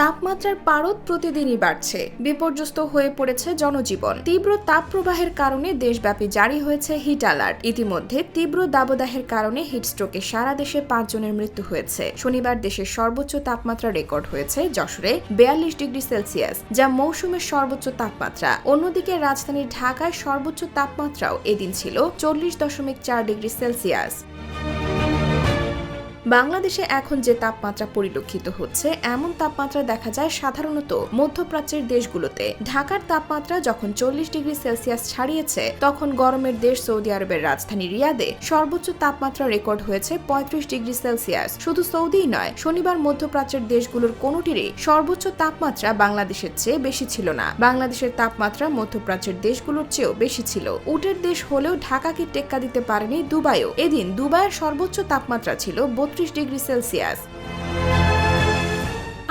তাপমাত্রার পারদ প্রতিদিনই বাড়ছে। বিপর্যস্ত হয়ে পড়েছে জনজীবন। তীব্র তাপপ্রবাহের কারণে দেশব্যাপী জারি হয়েছে হিট অ্যালার্ট। ইতিমধ্যে তীব্র দাবদাহের কারণে হিটস্ট্রোকে সারা দেশে পাঁচজনের মৃত্যু হয়েছে। শনিবার দেশের সর্বোচ্চ তাপমাত্রা রেকর্ড হয়েছে যশোরে বেয়াল্লিশ ডিগ্রি সেলসিয়াস, যা মৌসুমের সর্বোচ্চ তাপমাত্রা। অন্যদিকে রাজধানী ঢাকায় সর্বোচ্চ তাপমাত্রাও এদিন ছিল চল্লিশ দশমিক চার ডিগ্রি সেলসিয়াস। বাংলাদেশে এখন যে তাপমাত্রা পরিলক্ষিত হচ্ছে, এমন তাপমাত্রা দেখা যায় সাধারণত মধ্যপ্রাচ্যের দেশগুলোতে। ঢাকার তাপমাত্রা যখন চল্লিশ ডিগ্রি সেলসিয়াস ছাড়িয়েছে, তখন গরমের দেশ সৌদি আরবের রাজধানী রিয়াদে সর্বোচ্চ তাপমাত্রা রেকর্ড হয়েছে পঁয়ত্রিশ ডিগ্রি সেলসিয়াস। শুধু সৌদিই নয়, শনিবার মধ্যপ্রাচ্যের দেশগুলোর কোনোটিরই সর্বোচ্চ তাপমাত্রা বাংলাদেশের চেয়ে বেশি ছিল না। বাংলাদেশের তাপমাত্রা মধ্যপ্রাচ্যের দেশগুলোর চেয়েও বেশি ছিল। উটের দেশ হলেও ঢাকাকে টেক্কা দিতে পারেনি দুবাইও। এদিন দুবাইয়ের সর্বোচ্চ তাপমাত্রা ছিল বত্রিশ ডিগ্রি সেলসিয়াস।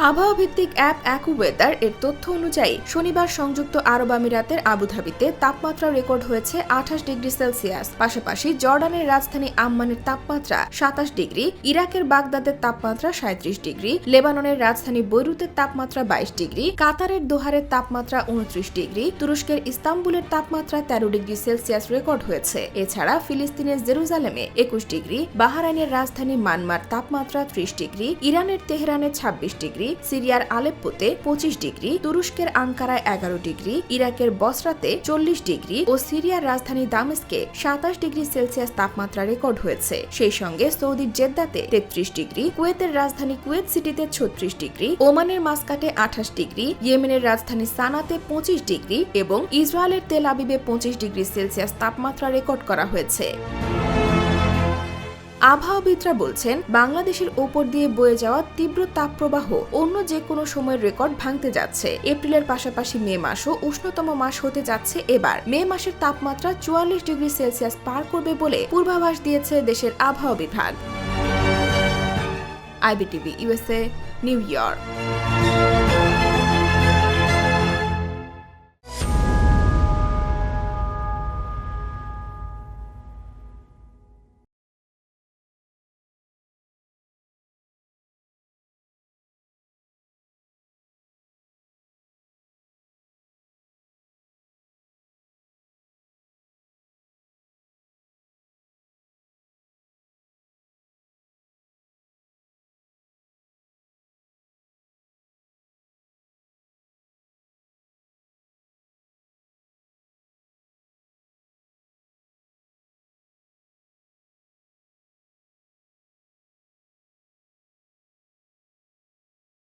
আবহাওয়া ভিত্তিক অ্যাপ অ্যাকুওয়েদার এর তথ্য অনুযায়ী, শনিবার সংযুক্ত আরব আমিরাতের আবুধাবিতে তাপমাত্রা রেকর্ড হয়েছে আঠাশ ডিগ্রি সেলসিয়াস। পাশাপাশি জর্ডানের রাজধানী আম্মানের তাপমাত্রা সাতাশ ডিগ্রি, ইরাকের বাগদাদের তাপমাত্রা সাঁত্রিশ ডিগ্রি, লেবাননের রাজধানী বৈরুতের তাপমাত্রা বাইশ ডিগ্রি, কাতারের দোহারের তাপমাত্রা উনত্রিশ ডিগ্রি, তুরস্কের ইস্তাম্বুলের তাপমাত্রা তেরো ডিগ্রি সেলসিয়াস রেকর্ড হয়েছে। এছাড়া ফিলিস্তিনের জেরুজালেমে একুশ ডিগ্রি, বাহারাইনের রাজধানী মানমার তাপমাত্রা ত্রিশ ডিগ্রি, ইরানের তেহরানে ছাব্বিশ ডিগ্রি সিরিয়ার আলেপ্পোতে পঁচিশ ডিগ্রি, তুরস্কের আঙ্কারায় এগারো ডিগ্রি, ইরাকের বসরাতে চল্লিশ ডিগ্রি ও সিরিয়ার রাজধানী দামেস্কে সাতাশ ডিগ্রি সেলসিয়াস তাপমাত্রা রেকর্ড হয়েছে। সেই সঙ্গে সৌদির জেদ্দাতে তেত্রিশ ডিগ্রি, কুয়েতের রাজধানী কুয়েত সিটিতে ছত্রিশ ডিগ্রি, ওমানের মাস্কাটে আঠাশ ডিগ্রি, ইয়েমেনের রাজধানী সানাতে পঁচিশ ডিগ্রি এবং ইসরায়েলের তেল আবিবে পঁচিশ ডিগ্রি সেলসিয়াস তাপমাত্রা রেকর্ড করা হয়েছে। আবহাওয়াবিদরা বলছেন, বাংলাদেশের ওপর দিয়ে বয়ে যাওয়া তীব্র তাপপ্রবাহ অন্য যে কোনো সময়ের রেকর্ড ভাঙতে যাচ্ছে। এপ্রিলের পাশাপাশি মে মাসও উষ্ণতম মাস হতে যাচ্ছে এবার। মে মাসের তাপমাত্রা চুয়াল্লিশ ডিগ্রি সেলসিয়াস পার করবে বলে পূর্বাভাস দিয়েছে দেশের আবহাওয়া বিভাগ। IBTV USA New York.